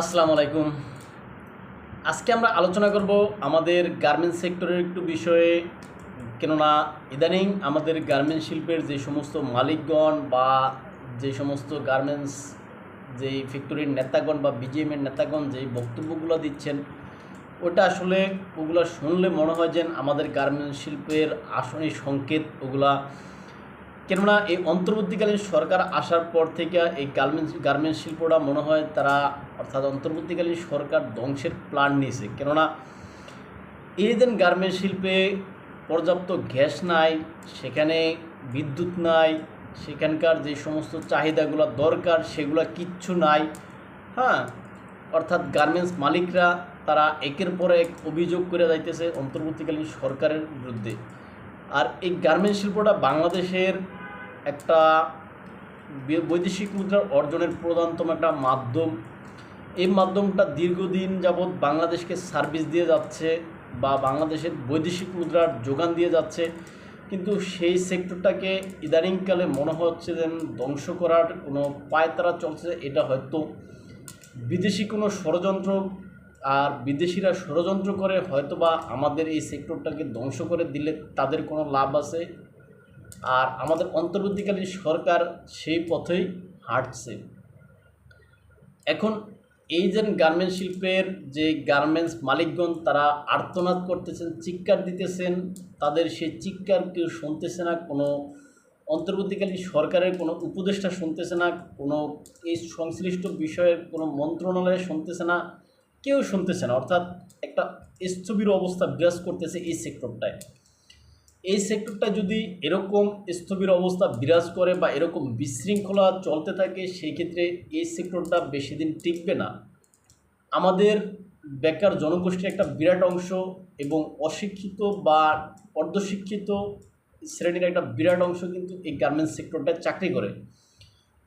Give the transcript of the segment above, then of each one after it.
আসসালামু আলাইকুম। আজকে আমরা আলোচনা করব আমাদের গার্মেন্টস সেক্টরের একটু বিষয়ে। কেননা ইদানিং আমাদের গার্মেন্টস শিল্পের যে সমস্ত মালিকগণ বা যে সমস্ত গার্মেন্টস যেই ফ্যাক্টরির নেতাগণ বা বিজিএমের নেতাগণ যেই বক্তব্যগুলো দিচ্ছেন, ওটা আসলে ওগুলো শুনলে মনে হয় যে আমাদের গার্মেন্টস শিল্পের আসনী সংকেত, ওগুলা কেননা এই অন্তর্বর্তীকালীন সরকার আসার পর থেকে এই গার্মেন্টস গার্মেন্টস শিল্পটা মনে হয় তারা অর্থাৎ অন্তর্বর্তীকালীন সরকার ধ্বংসের প্ল্যান নিয়েছে। কেননা এই দিন গার্মেন্টস শিল্পে পর্যাপ্ত গ্যাস নাই, সেখানে বিদ্যুৎ নাই, সেখানকার যে সমস্ত চাহিদাগুলো দরকার, সেগুলো কিচ্ছু নাই হ্যাঁ? অর্থাৎ গার্মেন্টস মালিকরা তারা একের পর এক অভিযোগ করে যাইতেছে অন্তর্বর্তীকালীন সরকারের বিরুদ্ধে। আর এই গার্মেন্টস শিল্পটা বাংলাদেশের একটা বৈদেশিক মুদ্রার অর্জনের প্রধানতম একটা মাধ্যম। এই মাধ্যমটা দীর্ঘদিন যাবৎ বাংলাদেশকে সার্ভিস দিয়ে যাচ্ছে বা বাংলাদেশের বৈদেশিক মুদ্রার যোগান দিয়ে যাচ্ছে। কিন্তু সেই সেক্টরটাকে ইদানিংকালে মনে হচ্ছে যেন ধ্বংস করার কোনো পায়তারা চলছে, এটা হয়তো বিদেশি কোনো ষড়যন্ত্র আর বিদেশিরা ষড়যন্ত্র করে হয়তোবা আমাদের এই সেক্টরটাকে ধ্বংস করে দিলে তাদের কোনো লাভ আছে। আর আমাদের অন্তর্বর্তীকালীন সরকার সেই পথেই হাঁটছে। এখন এই যে গার্মেন্টস শিল্পের যে গার্মেন্টস মালিকগণ তারা আর্তনাদ করতেছেন, চিৎকার দিতেছেন, তাদের সেই চিৎকার কেউ শুনতেছে না, কোনো অন্তর্বর্তীকালীন সরকারের কোনো উপদেষ্টা শুনতেছে না, কোনো এই সংশ্লিষ্ট বিষয়ের কোনো মন্ত্রণালয় শুনতেছে না, কেউ শুনতেছে না। অর্থাৎ একটা স্থবির অবস্থা বিরাজ করতেছে এই সেক্টরটায় এই সেক্টরটা যদি এরকম স্থবির অবস্থা বিরাজ করে বা এরকম বিশৃঙ্খলা চলতে থাকে, সেই ক্ষেত্রে এই সেক্টরটা বেশি দিন টিকবে না। আমাদের বেকার জনগোষ্ঠীর একটা বিরাট অংশ এবং অশিক্ষিত বা অর্ধশিক্ষিত শ্রেণির একটা বিরাট অংশ কিন্তু এই গার্মেন্টস সেক্টরটায় চাকরি করে।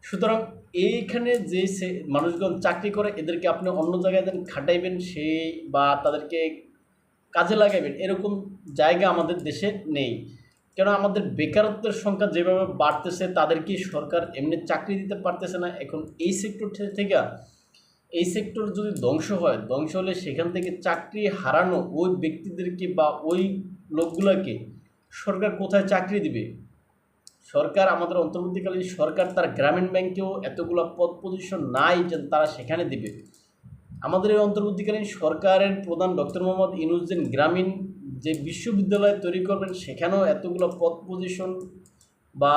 সুতরাং এইখানে যে মানুষগণ চাকরি করে, এদেরকে আপনি অন্য জায়গায় যেন খাটাইবেন সেই বা তাদেরকে কাজে লাগাবেন, এরকম জায়গা আমাদের দেশে নেই। কেন আমাদের বেকারত্বের সংখ্যা যেভাবে বাড়তেছে তাদেরকে সরকার এমনি চাকরি দিতে পারতেছে না? এখন এই সেক্টর থেকে এই সেক্টর যদি ধ্বংস হয়, ধ্বংস হলে সেখান থেকে চাকরি হারানো ওই ব্যক্তিদেরকে বা ওই লোকগুলোকে সরকার কোথায় চাকরি দিবে? সরকার, আমাদের অন্তর্বর্তীকালীন সরকার তার গ্রামীণ ব্যাংকেও এতগুলো পদ পজিশন নাই যে তারা সেখানে দিবে। আমাদের এই অন্তর্বর্তীকালীন সরকারের প্রধান ডক্টর মোহাম্মদ ইনুজ্জেন গ্রামীণ যে বিশ্ববিদ্যালয় তৈরি করবেন, সেখানেও এতগুলো পদ পজিশন বা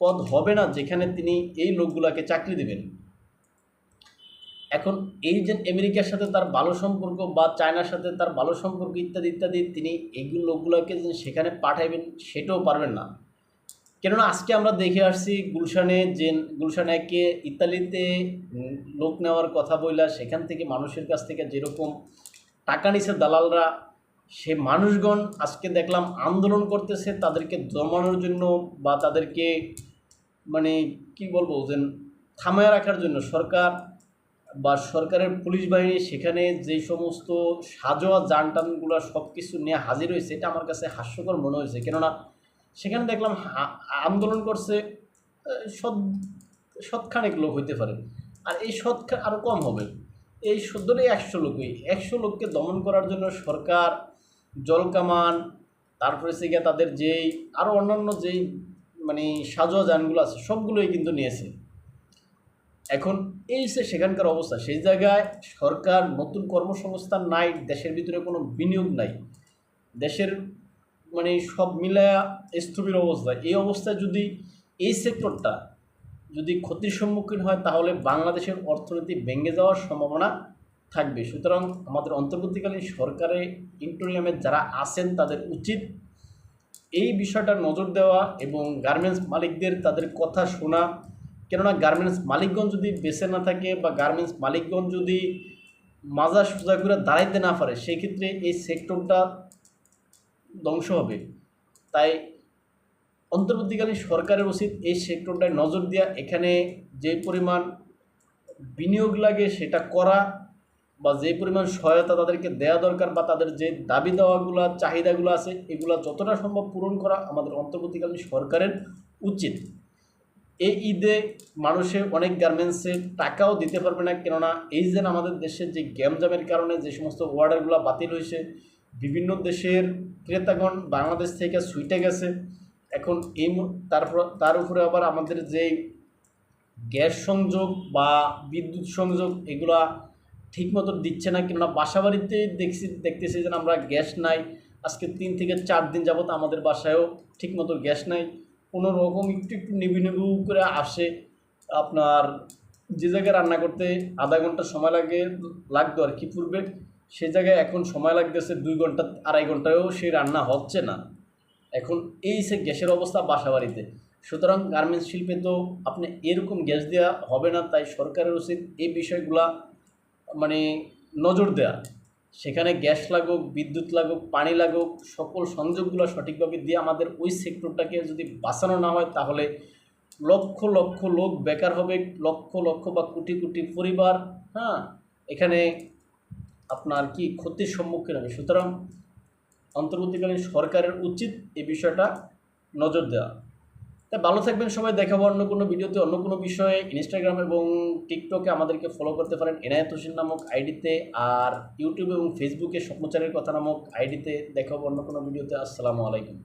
পদ হবে না যেখানে তিনি এই লোকগুলোকে চাকরি দেবেন। এখন এই যে আমেরিকার সাথে তার ভালো সম্পর্ক বা চায়নার সাথে তার ভালো সম্পর্ক ইত্যাদি ইত্যাদি, তিনি এইগুলো লোকগুলোকে সেখানে পাঠাইবেন, সেটাও পারবেন না। কেননা আজকে আমরা দেখে আসছি গুলশানে যে গুলশানেকে ইতালিতে লোক নেওয়ার কথা বইলা সেখান থেকে মানুষের কাছ থেকে যেরকম টাকা নিছে দালালরা, সে মানুষগণ আজকে দেখলাম আন্দোলন করতেছে তাদেরকে জমানোর জন্য বা তাদেরকে মানে কি বলব যে থামায় রাখার জন্য। সরকার বা সরকারের পুলিশ বাহিনী সেখানে যে সমস্ত সাজোয়া যানটানগুলো সব কিছু নিয়ে হাজির হয়েছে, এটা আমার কাছে হাস্যকর মনে হয়েছে। কেননা সেখানে দেখলাম আন্দোলন করছে শত শতখানেক লোক হইতে পারে। আর এই শতখা আরও কম হবে। এই সদ্যটাই একশো লোকই একশো লোককে দমন করার জন্য সরকার জলকামান তারপরে সে তাদের যেই আরও অন্যান্য যেই মানে সাজোয়া যানগুলো আছে, সবগুলোই কিন্তু নিয়েছে। এখন এই যে সেখানকার অবস্থা, সেই জায়গায় সরকার নতুন কর্মসংস্থান নাই, দেশের ভিতরে কোনো বিনিয়োগ নাই। দেশের মানে সব মিলায়া স্থবির অবস্থা। এই অবস্থায় যদি এই সেক্টরটা যদি ক্ষতির সম্মুখীন হয়, তাহলে বাংলাদেশের অর্থনীতি ভেঙে যাওয়ার সম্ভাবনা থাকবে। সুতরাং আমাদের অন্তর্বর্তীকালীন সরকারে ইন্টোরিয়ামে যারা আছেন, তাদের উচিত এই বিষয়টা নজর দেওয়া এবং গার্মেন্টস মালিকদের তাদের কথা শোনা। কেননা গার্মেন্টস মালিকগণ যদি বেঁচে না থাকে বা গার্মেন্টস মালিকগণ যদি মাজা সোজা করে দাঁড়াইতে না পারে, সেই ক্ষেত্রে এই সেক্টরটা ধ্বংস হবে। তাই অন্তর্বর্তীকালীন সরকারের উচিত এই সেক্টরটায় নজর দেওয়া এখানে যে পরিমাণ বিনিয়োগ লাগে সেটা করা বা যে পরিমাণ সহায়তা তাদেরকে দেওয়া দরকার বা তাদের যে দাবি দেওয়াগুলো, চাহিদাগুলো আছে, এগুলো যতটা সম্ভব পূরণ করা আমাদের অন্তর্বর্তীকালীন সরকারের উচিত। এই ঈদে মানুষে অনেক গার্মেন্টসে টাকাও দিতে পারবে না, কেননা এই যে আমাদের দেশের যে গ্যামজামের কারণে যে সমস্ত অর্ডারগুলো বাতিল হয়েছে বিভিন্ন দেশের ক্রেতাগণ বাংলাদেশ থেকে সুইটে গেছে। এখন এই তারপর তার উপরে আবার আমাদের যে গ্যাস সংযোগ বা বিদ্যুৎ সংযোগ, এগুলা ঠিকমতো দিচ্ছে না কেননা বাসা বাড়িতে দেখছি, দেখতেছি যে আমরা গ্যাস নাই। আজকে তিন থেকে চার দিন যাবত আমাদের বাসায়ও ঠিকমতো গ্যাস নাই। কোনো রকম একটু একটু নিবু নিবু করে আসে। আপনার যে জায়গায় রান্না করতে আধা ঘণ্টা সময় লাগে, লাগতো আর কি পূর্বে। সে জায়গায় এখন সময় লাগতেছে দুই ঘণ্টা, আড়াই ঘন্টায়ও সেই রান্না হচ্ছে না। এখন এই সে গ্যাসের অবস্থা বাসা বাড়িতে সুতরাং গার্মেন্টস শিল্পে তো আপনি এরকম গ্যাস দেওয়া হবে না, তাই সরকারের উচিত এই বিষয়গুলা মানে নজর দেয়া। সেখানে গ্যাস লাগুক, বিদ্যুৎ লাগুক, পানি লাগুক, সকল সংযোগগুলো সঠিকভাবে দিয়ে আমাদের ওই সেক্টরটাকে যদি বাঁচানো না হয়, তাহলে লক্ষ লক্ষ লোক বেকার হবে, লক্ষ লক্ষ বা কোটি কোটি পরিবার হ্যাঁ এখানে আপনার কি ক্ষতির সম্মুখীন হবে সুতরাং অন্তর্বর্তীকালীন সরকারের উচিত এই বিষয়টা নজর দেওয়া। তাই ভালো থাকবেন সবাই দেখাবো অন্য কোনো ভিডিওতে, অন্য কোনো বিষয়ে। ইনস্টাগ্রাম এবং টিকটকে আমাদেরকে ফলো করতে পারেন। এনায়ত হোসেন নামক আইডিতে আর ইউটিউব এবং ফেসবুকে স্বপ্নচারের কথা নামক আইডিতে দেখাবো অন্য কোনো ভিডিওতে। আসসালামু আলাইকুম।